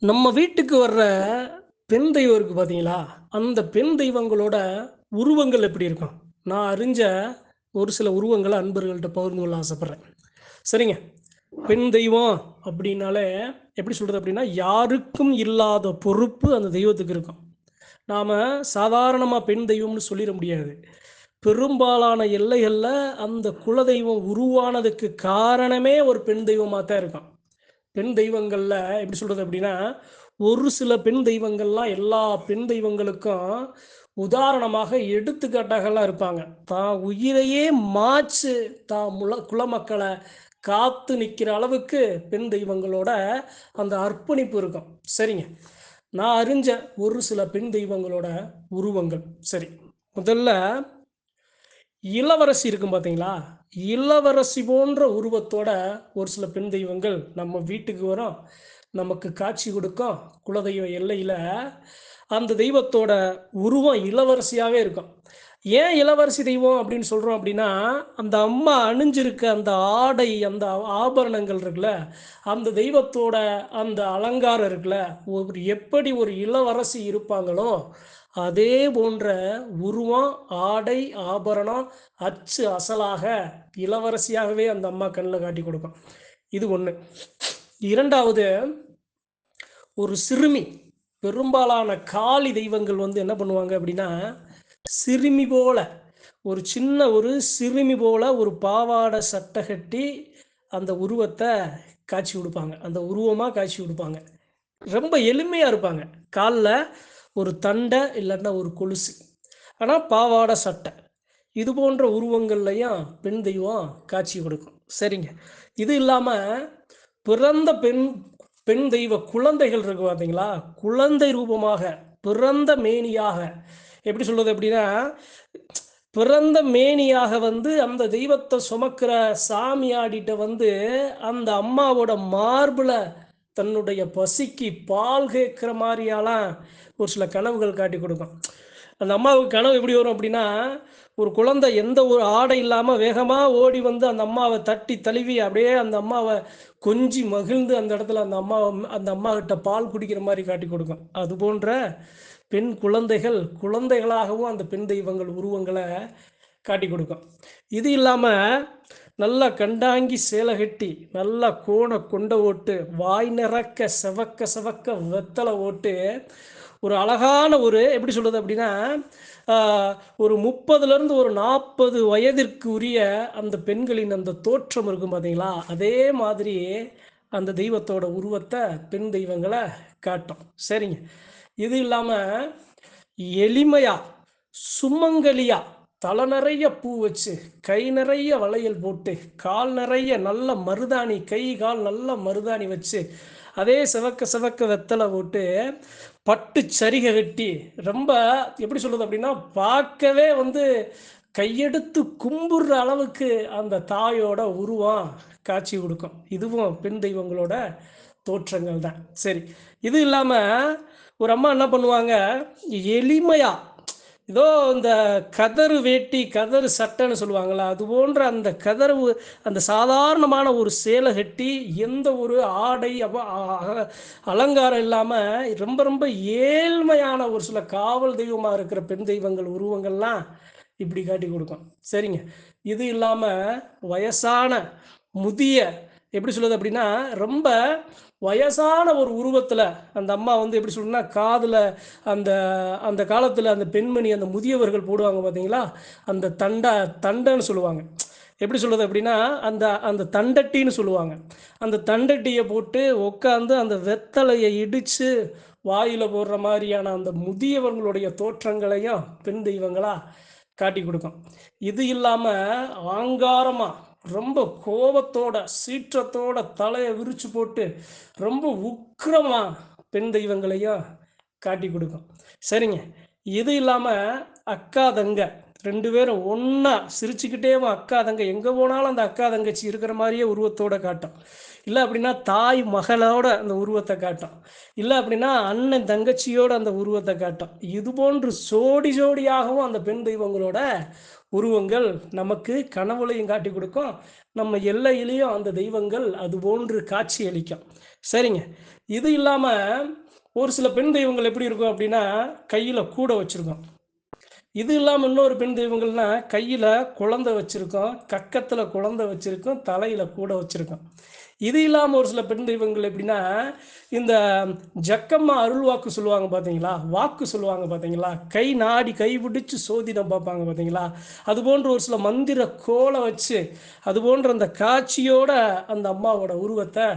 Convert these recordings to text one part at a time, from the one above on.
நம்ம வீட்டுக்கு வர்ற பெண் தெய்வம் இருக்கு பார்த்தீங்களா? அந்த பெண் தெய்வங்களோட உருவங்கள் எப்படி இருக்கும்? நான் அறிஞ்ச ஒரு சில உருவங்களை அன்பர்கள்ட்ட பகிர்ந்து கொள்ள ஆசைப்பட்றேன் சரிங்க. பெண் தெய்வம் அப்படின்னாலே எப்படி சொல்கிறது அப்படின்னா, யாருக்கும் இல்லாத பொறுப்பு அந்த தெய்வத்துக்கு இருக்கும். நாம் சாதாரணமாக பெண் தெய்வம்னு சொல்லிட முடியாது. பெரும்பாலான எல்லைகளில் அந்த குலதெய்வம் உருவானதுக்கு காரணமே ஒரு பெண் தெய்வமாக தான் இருக்கும். பெண் தெய்வங்கள்ல எப்படி சொல்றது அப்படின்னா, ஒரு சில பெண் தெய்வங்கள்லாம் எல்லா பெண் தெய்வங்களுக்கும் உதாரணமாக எடுத்துக்காட்டாகலாம் இருப்பாங்க. தான் உயிரையே மாச்சு தான் முல குலமக்களை காத்து நிற்கிற அளவுக்கு பெண் தெய்வங்களோட அந்த அர்ப்பணிப்பு இருக்கும். சரிங்க. நான் அறிஞ்ச ஒரு சில பெண் தெய்வங்களோட உருவங்கள். சரி. முதல்ல இளவரசி இருக்கும் பார்த்தீங்களா? இளவரசி போன்ற உருவத்தோட ஒரு சில பெண் தெய்வங்கள் நம்ம வீட்டுக்கு வரும். நமக்கு காட்சி கொடுக்கும். குலதெய்வ எல்லையில் அந்த தெய்வத்தோட உருவம் இளவரசியாகவே இருக்கும். ஏன் இளவரசி தெய்வம் அப்படின்னு சொல்கிறோம் அப்படின்னா, அந்த அம்மா அணிஞ்சிருக்க அந்த ஆடை, அந்த ஆபரணங்கள் இருக்குல்ல, அந்த தெய்வத்தோட அந்த அலங்காரம் இருக்குல்ல, ஒரு எப்படி ஒரு இளவரசி இருப்பாங்களோ, அதே போன்ற உருவம், ஆடை, ஆபரணம் அச்சு அசலாக இளவரசியாகவே அந்த அம்மா கண்ணில் காட்டி கொடுக்கும். இது 1. 2வது ஒரு சிறுமி. பெரும்பாலான காளி தெய்வங்கள் வந்து என்ன பண்ணுவாங்க அப்படின்னா, சிறுமி போல ஒரு சின்ன ஒரு சிறுமி போல ஒரு பாவாடை சட்டை கட்டி அந்த உருவத்தை காட்சி கொடுப்பாங்க அந்த உருவமாக காட்சி கொடுப்பாங்க ரொம்ப எளிமையாக இருப்பாங்க. காலில் ஒரு தண்டை இல்லைன்னா ஒரு கொலுசு. ஆனால் பாவாடை சட்டை. இது போன்ற உருவங்கள்லையும் பெண் தெய்வம் காட்சி கொடுக்கும். சரிங்க. இது இல்லாமல் பிறந்த பெண் பெண் தெய்வ குழந்தைகள் இருக்கு பார்த்தீங்களா? குழந்தை ரூபமாக, பிறந்த மேனியாக எப்படி சொல்றது அப்படின்னா, பிறந்த மேனியாக வந்து அந்த தெய்வத்தை சுமக்கிற சாமியாடிட்ட வந்து அந்த அம்மாவோட மார்பில் தன்னுடைய பசிக்கு பால் கேட்குற மாதிரியாலாம் ஒரு சில கனவுகள் காட்டிக் கொடுக்கும். அந்த அம்மாவுக்கு கனவு எப்படி வரும் அப்படின்னா, ஒரு குழந்தை எந்த ஒரு ஆடை இல்லாமல் வேகமாக ஓடி வந்து அந்த அம்மாவை தட்டி தழுவி அப்படியே அந்த அம்மாவை கொஞ்சி மகிழ்ந்து அந்த இடத்துல அந்த அம்மாவை அந்த அம்மாகிட்ட பால் குடிக்கிற மாதிரி காட்டி கொடுக்கும். அது போன்ற பெண் குழந்தைகள், குழந்தைகளாகவும் அந்த பெண் தெய்வங்கள் உருவங்களை காட்டிக் கொடுக்கும். இது இல்லாமல் நல்லா கண்டாங்கி சேலை கட்டி, நல்லா கோண கொண்ட ஓட்டு வாய் நிறக்க செவக்க செவக்க வெத்தலை ஓட்டு ஒரு அழகான ஒரு எப்படி சொல்கிறது அப்படின்னா, ஒரு 30லிருந்து ஒரு 40 வயதிற்கு உரிய அந்த பெண்களின் அந்த தோற்றம் இருக்கும் பார்த்தீங்களா? அதே மாதிரி அந்த தெய்வத்தோட உருவத்தை பெண் தெய்வங்களை காட்டும். சரிங்க. இது இல்லாமல் எளிமையாக சுமங்கலியாக தலை நிறைய பூ வச்சு, கை நிறைய வளையல் போட்டு, கால் நிறைய நல்ல மருதாணி, கை, கால் நல்ல மருதாணி வச்சு, அதே சிவக்க சிவக்க வெத்தலை போட்டு, பட்டு சரிகை கட்டி, ரொம்ப எப்படி சொல்றது அப்படின்னா, பார்க்கவே வந்து கையெடுத்து கும்புற அளவுக்கு அந்த தாயோட உருவம் காட்சி கொடுக்கும். இதுவும் பெண் தெய்வங்களோட தோற்றங்கள் தான். சரி. இது இல்லாம ஒரு அம்மா என்ன பண்ணுவாங்க, எளிமையா ஏதோ இந்த கதறு வேட்டி, கதறு சட்டைன்னு சொல்லுவாங்களா அது போன்ற அந்த கதறு அந்த சாதாரணமான ஒரு சேலை கட்டி, எந்த ஒரு ஆடை அ அலங்காரம் இல்லாமல் ரொம்ப ரொம்ப ஏழ்மையான ஒரு சில காவல் தெய்வமாக இருக்கிற பெண் தெய்வங்கள் உருவங்கள்லாம் இப்படி காட்டி கொடுக்கும். சரிங்க. இது இல்லாமல் வயசான, முதிய எப்படி சொல்லுது அப்படின்னா, ரொம்ப வயசான ஒரு உருவத்தில் அந்த அம்மா வந்து எப்படி சொல்லணும்னா, காதில் அந்த அந்த காலத்தில் அந்த பெண்மணி அந்த முதியவர்கள் போடுவாங்க பார்த்தீங்களா? அந்த தண்டா தண்டைன்னு சொல்லுவாங்க. எப்படி சொல்கிறது அப்படின்னா, அந்த அந்த தண்டட்டின்னு சொல்லுவாங்க. அந்த தண்டட்டியை போட்டு உட்காந்து அந்த வெத்தலையை இடித்து வாயில் போடுற மாதிரியான அந்த முதியவர்களுடைய தோற்றங்களையும் பெண் தெய்வங்களாக காட்டிக் கொடுக்கும். இது இல்லாமல் ஆங்காரமாக ரொம்ப கோபத்தோட, சீற்றத்தோட தலையை விரிச்சு போட்டு, ரொம்ப உக்கிரமா பெண் தெய்வங்களையும் காட்டிக் கொடுக்கும். சரிங்க. இது இல்லாம அக்கா, தங்க ரெண்டு பேரும் ஒன்றா சிரிச்சுக்கிட்டேவும் அக்கா, தங்க எங்க போனாலும் அந்த அக்கா, தங்கச்சி இருக்கிற மாதிரியே உருவத்தோட காட்டும். இல்லை அப்படின்னா தாய் மகளோட அந்த உருவத்தை காட்டும். இல்லை அப்படின்னா அண்ணன் தங்கச்சியோட அந்த உருவத்தை காட்டும். இது போன்று சோடி ஜோடியாகவும் அந்த பெண் தெய்வங்களோட உருவங்கள் நமக்கு கனவுலையும் காட்டிக் கொடுக்கும். நம்ம எல்லையிலையும் அந்த தெய்வங்கள் அது போன்று காட்சி அளிக்கும். சரிங்க. இது இல்லாமல் ஒரு சில பெண் தெய்வங்கள் எப்படி இருக்கும் அப்படின்னா கையில் கூட வச்சுருக்கோம். இது இல்லாமல் இன்னொரு பெண் தெய்வங்கள்னா கையில் குழந்தை வச்சுருக்கோம் கக்கத்தில் குழந்தை வச்சுருக்கோம் தலையில் கூட வச்சுருக்கோம். இது இல்லாமல் ஒரு சில பெண் தெய்வங்கள் எப்படின்னா இந்த ஜக்கம்மா அருள் வாக்கு சொல்லுவாங்க பார்த்தீங்களா வாக்கு சொல்லுவாங்க பார்த்தீங்களா கை நாடி கை பிடிச்சி சோதிடம் பார்ப்பாங்க பார்த்தீங்களா அது போன்ற ஒரு சில மந்திர கோலை வச்சு அது போன்ற அந்த காட்சியோட அந்த அம்மாவோட உருவத்தை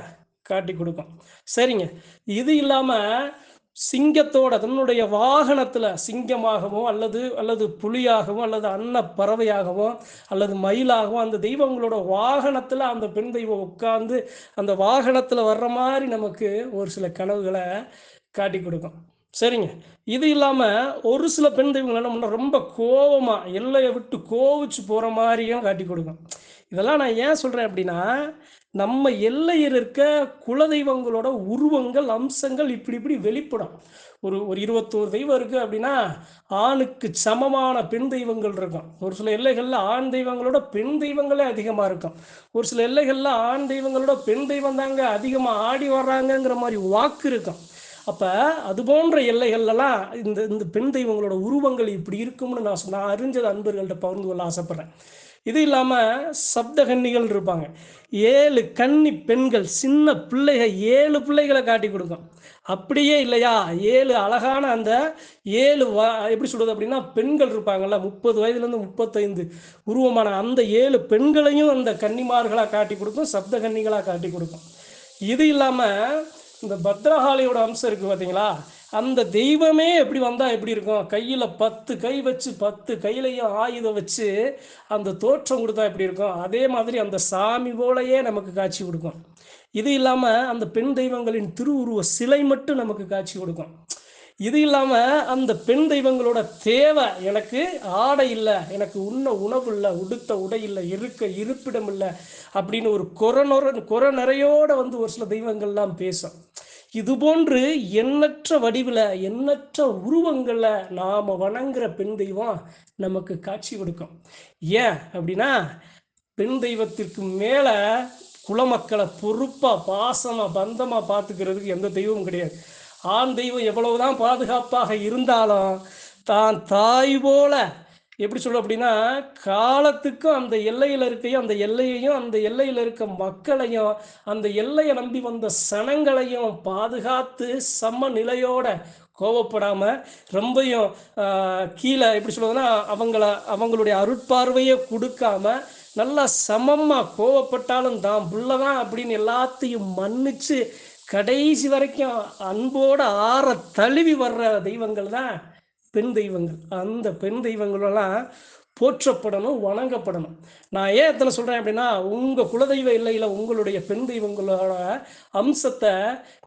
காட்டி கொடுக்கும். சரிங்க. இது இல்லாமல் சிங்கத்தோட தன்னுடைய வாகனத்தில் சிங்கமாகவோ அல்லது அல்லது புலியாகவோ அல்லது அன்ன பறவையாகவோ அல்லது மயிலாகவோ அந்த தெய்வங்களோட வாகனத்தில் அந்த பெண் தெய்வம் உட்கார்ந்து அந்த வாகனத்தில் வர்ற மாதிரி நமக்கு ஒரு சில கனவுகளை காட்டி கொடுக்கும். சரிங்க. இது இல்லாமல் ஒரு சில பெண் தெய்வங்கள் என்ன பண்ணால் ரொம்ப கோபமாக எல்லையை விட்டு கோவிச்சு போகிற மாதிரியும் காட்டி கொடுக்கும். இதெல்லாம் நான் ஏன் சொல்கிறேன் அப்படின்னா நம்ம எல்லையில் இருக்க குலதெய்வங்களோட உருவங்கள் அம்சங்கள் இப்படி இப்படி வெளிப்படும். ஒரு ஒரு இருபத்தோரு தெய்வம் இருக்குது அப்படின்னா ஆணுக்கு சமமான பெண் தெய்வங்கள் இருக்கும். ஒரு சில எல்லைகளில் ஆண் தெய்வங்களோட பெண் தெய்வங்களே அதிகமாக இருக்கும். ஒரு சில எல்லைகளில் ஆண் தெய்வங்களோட பெண் தெய்வம் தாங்க அதிகமாக ஆடி வர்றாங்கங்கிற மாதிரி வாக்கு இருக்கும். அப்போ அது போன்ற எல்லைகள்லாம் இந்த இந்த பெண் தெய்வங்களோட உருவங்கள் இப்படி இருக்கும்னு நான் நான் அறிஞ்சது அன்பர்கள்ட்ட பகிர்ந்து கொள்ள ஆசைப்பட்றேன். இது இல்லாமல் சப்தகன்னிகள் இருப்பாங்க. ஏழு கன்னி பெண்கள் சின்ன பிள்ளைகள் ஏழு பிள்ளைகளை காட்டி கொடுக்கும். அப்படியே இல்லையா? ஏழு அழகான அந்த ஏழு வ எப்படி சொல்கிறது அப்படின்னா பெண்கள் இருப்பாங்கல்ல முப்பது வயதுலேருந்து முப்பத்தைந்து உருவமான அந்த ஏழு பெண்களையும் அந்த கன்னிமார்களாக காட்டி கொடுக்கும் சப்த கன்னிகளாக காட்டி கொடுக்கும். இது இல்லாமல் இந்த பத்ரகாளியோட அம்சம் இருக்குது பார்த்தீங்களா அந்த தெய்வமே எப்படி வந்தால் எப்படி இருக்கும்? கையில் பத்து கை வச்சு பத்து கையிலையும் ஆயுதம் வச்சு அந்த தோற்றம் கொடுத்தா எப்படி இருக்கும்? அதே மாதிரி அந்த சாமி போலையே நமக்கு காட்சி கொடுக்கும். இது இல்லாமல் அந்த பெண் தெய்வங்களின் திருவுருவ சிலை மட்டும் நமக்கு காட்சி கொடுக்கும். இது இல்லாமல் அந்த பெண் தெய்வங்களோட தேவை எனக்கு ஆடை இல்லை எனக்கு உண்ண உணவு இல்லை உடுத்த உடை இல்லை இருக்க இருப்பிடம் இல்லை அப்படின்னு ஒரு கொரநொர கொர நிறையோட வந்து ஒரு சில தெய்வங்கள்லாம் பேசும். இது போன்று எண்ணற்ற வடிவில் எண்ணற்ற உருவங்களை நாம் வணங்குற பெண் தெய்வம் நமக்கு காட்சி கொடுக்கும். ஏன் அப்படின்னா பெண் தெய்வத்திற்கு மேலே குலமக்களை பொறுப்பாக பாசமாக பந்தமாக பார்த்துக்கிறதுக்கு எந்த தெய்வமும் கிடையாது. ஆண் தெய்வம் எவ்வளவுதான் பாதுகாப்பாக இருந்தாலும் தான் தாய் போல எப்படி சொல்ல அப்படின்னா காலத்துக்கும் அந்த எல்லையில் இருக்கையும் அந்த எல்லையையும் அந்த எல்லையில் இருக்க மக்களையும் அந்த எல்லையை நம்பி வந்த சனங்களையும் பாதுகாத்து சம நிலையோட கோவப்படாமல் ரொம்பையும் கீழே எப்படி சொல்லுவதுன்னா அவங்கள அவங்களுடைய அருட்பார்வையை கொடுக்காம நல்லா சமமாக கோவப்பட்டாலும் தான் புள்ளதான் அப்படின்னு எல்லாத்தையும் மன்னிச்சு கடைசி வரைக்கும் அன்போடு ஆற தழுவி வர்ற தெய்வங்கள் தான் பெண் தெய்வங்கள். அந்த பெண் தெய்வங்களெல்லாம் போற்றப்படணும் வணங்கப்படணும். நான் ஏன் எத்தனை சொல்கிறேன் அப்படின்னா உங்கள் குலதெய்வ இல்லையில் உங்களுடைய பெண் தெய்வங்களோட அம்சத்தை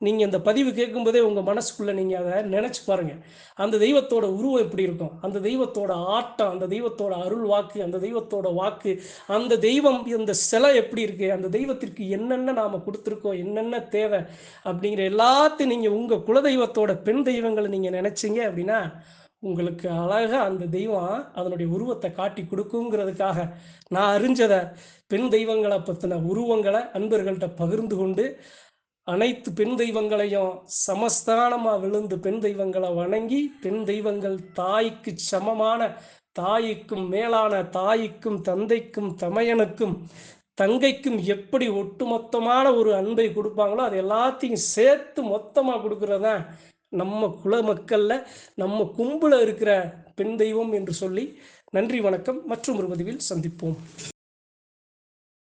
நீங்கள் இந்த பதிவு கேட்கும்போதே உங்கள் மனசுக்குள்ளே நீங்கள் அதை நினச்சி பாருங்கள் அந்த தெய்வத்தோட உருவம் எப்படி இருக்கும்? அந்த தெய்வத்தோட ஆட்டம் அந்த தெய்வத்தோட அருள் வாக்கு அந்த தெய்வத்தோட வாக்கு அந்த தெய்வம் இந்த சிலை எப்படி இருக்குது அந்த தெய்வத்திற்கு என்னென்ன நாம் கொடுத்துருக்கோம்? என்னென்ன தேவை? அப்படிங்கிற எல்லாத்தையும் நீங்கள் உங்கள் குலதெய்வத்தோட பெண் தெய்வங்களை நீங்கள் நினச்சிங்க அப்படின்னா உங்களுக்கு அழகாக அந்த தெய்வம் அதனுடைய உருவத்தை காட்டி கொடுக்குங்கிறதுக்காக நான் அறிஞ்சதை பெண் தெய்வங்களை பற்றின உருவங்களை அன்பர்கள்ட்ட பகிர்ந்து கொண்டு அனைத்து பெண் தெய்வங்களையும் சமஸ்தானமாக விழுந்து பெண் தெய்வங்களை வணங்கி பெண் தெய்வங்கள் தாய்க்கு சமமான தாய்க்கும் மேலான தாய்க்கும் தந்தைக்கும் தமையனுக்கும் தங்கைக்கும் எப்படி ஒட்டுமொத்தமான ஒரு அன்பை கொடுப்பாங்களோ அது எல்லாத்தையும் சேர்த்து மொத்தமாக கொடுக்குறதான் நம்ம குல மக்களில் நம்ம கும்பல இருக்கிற பெண் தெய்வம் என்று சொல்லி நன்றி வணக்கம். மற்றும் ஒரு பதிவில் சந்திப்போம்.